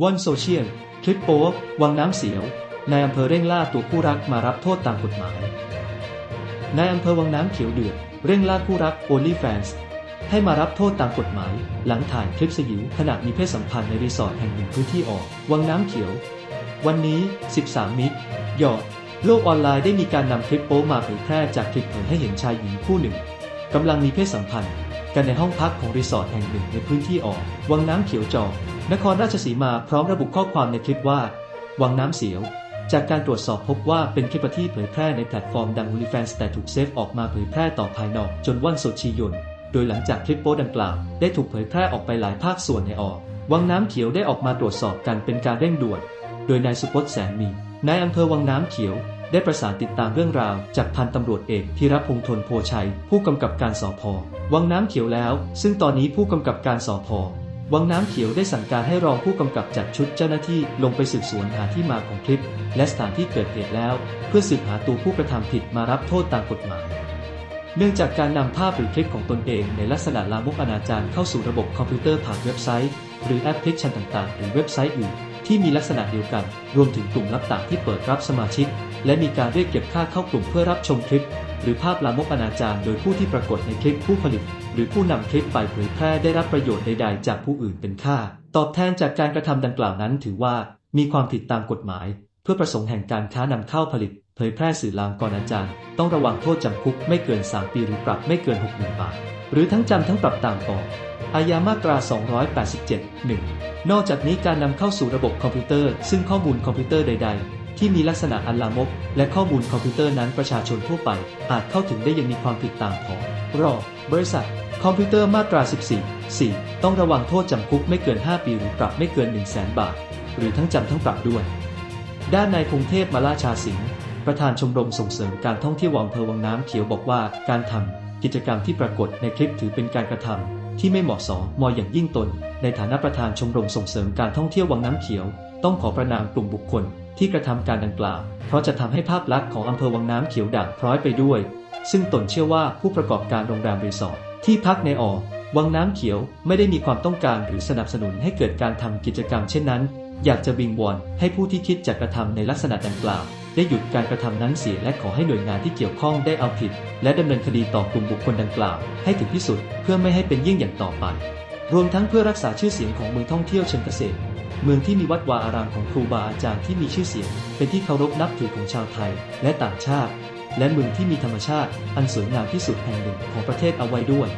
วันโซเชียล คลิปโป๊วังน้ำเสียวนายอำเภอเร่งล่าตัวคู่รักมารับโทษตามกฎหมาย นายอำเภอวังน้ำเขียวเดือดเร่งล่าคู่รัก OnlyFans ให้มารับโทษตามกฎหมาย หลังถ่ายคลิปสยิวขณะมีเพศสัมพันธ์ในรีสอร์ทแห่งหนึ่งพื้นที่ออก วังน้ำเขียว วันนี้ 13 มิตรหยอโลกออนไลน์ได้มีการนำคลิปโป๊มาเผยแพร่จากคลิปเผยให้เห็นชายหญิงคู่หนึ่งกำลังมีเพศสัมพันธ์ กันในห้องพักของรีสอร์ทแห่งหนึ่งในพื้นที่ออก วังน้ำเขียวจอก นครราชสีมาพร้อมระบุข้อความในคลิปว่า วังน้ำเสียว จากการตรวจสอบพบว่าเป็นคลิปที่เผยแพร่ในแพลตฟอร์มดัง OnlyFans แต่ถูกเซฟออกมาเผยแพร่ต่อภายนอกจนวันโซชียน โดยหลังจากคลิปโป๊ดังกล่าว ได้ถูกเผยแพร่ออกไปหลายภาคส่วนในออก วังน้ำเขียวได้ออกมาตรวจสอบกันเป็นการเร่งด่วน โดยนายสุพจน์แสนมี นายอำเภอวังน้ำเขียวได้ประสานติดตามเรื่องราวจากพันตำรวจเอกธีรพงษ์ทนโพชัย ผู้กำกับการสพวังน้ำเขียวแล้ว ซึ่งตอนนี้ผู้กำกับการสพ วังน้ำเขียวได้สั่งการให้รองผู้กำกับจัดชุดเจ้าหน้าที่ลงไปสืบสวนหาที่มาของคลิป และสถานที่เกิดเหตุแล้ว เพื่อสืบหาตัวผู้กระทำผิดมารับโทษตามกฎหมาย เนื่องจากการนำภาพหรือคลิปของตนเองในลักษณะลามกอนาจารเข้าสู่ระบบคอมพิวเตอร์ผ่านเว็บไซต์ หรือแอปพลิเคชันต่างๆ หรือเว็บไซต์อื่น ที่มีลักษณะเดียวกัน รวมถึงกลุ่มลับต่างที่เปิดรับสมาชิก และมีการเรียกเก็บค่าเข้ากลุ่มเพื่อรับชมคลิป หรือภาพลามกอนาจารโดยผู้ที่ปรากฏในคลิปผู้ผลิต หรือผู้นำคลิปไปเผยแพร่ได้รับประโยชน์ใดๆจากผู้อื่นเป็นค่า ตอบแทนจากการกระทำดังกล่าวนั้น ถือว่ามีความผิดตามกฎหมาย เพื่อประสงค์แห่งการค้านำเข้าผลิต เผยแพร่สื่อลามกอนาจารต้องระวังโทษจำคุกไม่เกิน 3 ปีหรือปรับไม่เกิน 60,000 บาท หรือทั้งจำทั้งปรับตามปอ อาญามาตรา 287 1 นอกจากนี้การนำเข้าสู่ระบบคอมพิวเตอร์ ซึ่งข้อมูลคอมพิวเตอร์ใด ๆ ที่มีลักษณะอันลามก และข้อมูลคอมพิวเตอร์นั้นประชาชนทั่วไป อาจเข้าถึงได้ยังมีความผิดตามพรบริษัท คอมพิวเตอร์มาตรา 14 4 ต้องระวังโทษจำคุกไม่เกิน 5 ปีหรือปรับไม่เกิน 1 0 0 0 0 0บาท หรือทั้งจำทั้งปรับด้วย ด้านนายพงเทพมาลาชาสิงห์ประธานชมรมส่งเสริมการท่องเที่ยวอำเภอวังน้ำเขียวบอกว่าการทำกิจกรรมที่ปรากฏในคลิปถือเป็นการกระทำ ที่ไม่เหมาะสมมออย่างยิ่งตน ในฐานะประธานชมรมส่งเสริมการท่องเที่ยววังน้ำเขียว ต้องขอประนามกลุ่มบุคคลที่กระทำการดังกล่าว เพราะจะทำให้ภาพลักษณ์ของอำเภอวังน้ำเขียวด่างพร้อยไปด้วย ซึ่งตนเชื่อว่าผู้ประกอบการโรงแรมรีสอร์ทที่พักในออวังน้ำเขียวไม่ได้มีความต้องการหรือสนับสนุนให้เกิดการทำกิจกรรมเช่นนั้น อยากจะวิงวอนให้ผู้ที่คิดจะกระทำในลักษณะดังกล่าว ได้หยุดการกระทำนั้นเสียและขอให้หน่วยงานที่เกี่ยวข้องได้เอาผิด และดำเนินคดีต่อกลุ่มบุคคลดังกล่าว ให้ถึงที่สุดเพื่อไม่ให้เป็นยิ่งอย่างต่อไป รวมทั้งเพื่อรักษาชื่อเสียงของเมืองท่องเที่ยวเชิงเกษตร เมืองที่มีวัดวาอารามของครูบาอาจารย์ที่มีชื่อเสียง เป็นที่เคารพนับถือของชาวไทย และต่างชาติ และเมืองที่มีธรรมชาติ อันสวยงามที่สุดแห่งหนึ่งของประเทศเอาไว้ด้วย